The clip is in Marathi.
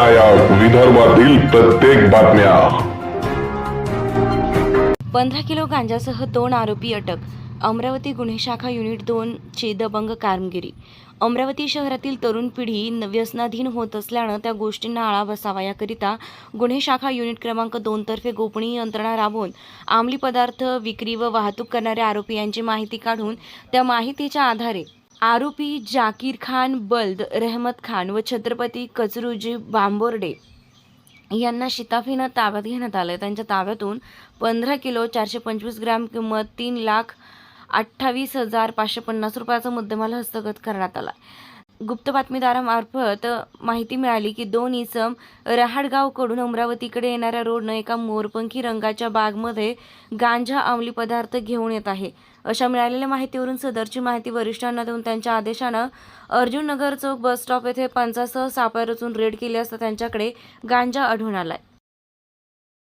वीर विदर्भातील प्रत्येक बातम्या. पंधरा किलो गांजासह दोन आरोपी अटक. अमरावती गुन्हे शाखा युनिट दोन ची दबंग कामगिरी. अमरावती शहरातील तरुण पिढी न- व्यसनाधीन होत असल्यानं त्या गोष्टींना आळा बसावा याकरिता गुन्हे शाखा युनिट क्रमांक दोनतर्फे गोपनीय यंत्रणा राबवून अंमली पदार्थ विक्री व वाहतूक करणाऱ्या आरोपी यांची माहिती काढून त्या माहितीच्या आधारे आरोपी जाकीर खान बल्द रहमत खान व छत्रपती कचरुजी बांबोर्डे यांना शिताफीनं ताब्यात घेण्यात आलं त्यांच्या ताब्यातून पंधरा किलो चारशे पंचवीस ग्रॅम किंमत तीन लाख अठ्ठावीस हजार पाचशे पन्नास रुपयाचा मुद्देमाल हस्तगत करण्यात आला गुप्त बातमीदारामार्फत माहिती मिळाली की दोन इसम रहाडगावकडून अमरावतीकडे येणाऱ्या रोडनं एका मोरपंखी रंगाच्या बागमध्ये गांजा अंमली पदार्थ घेऊन येत आहे. अशा मिळालेल्या माहितीवरून सदरची माहिती वरिष्ठांना देऊन त्यांच्या आदेशानं अर्जुन नगर चौक बस स्टॉप येथे पंचासह सापळा रचून रेड केली असता त्यांच्याकडे गांजा आढळून आलाय.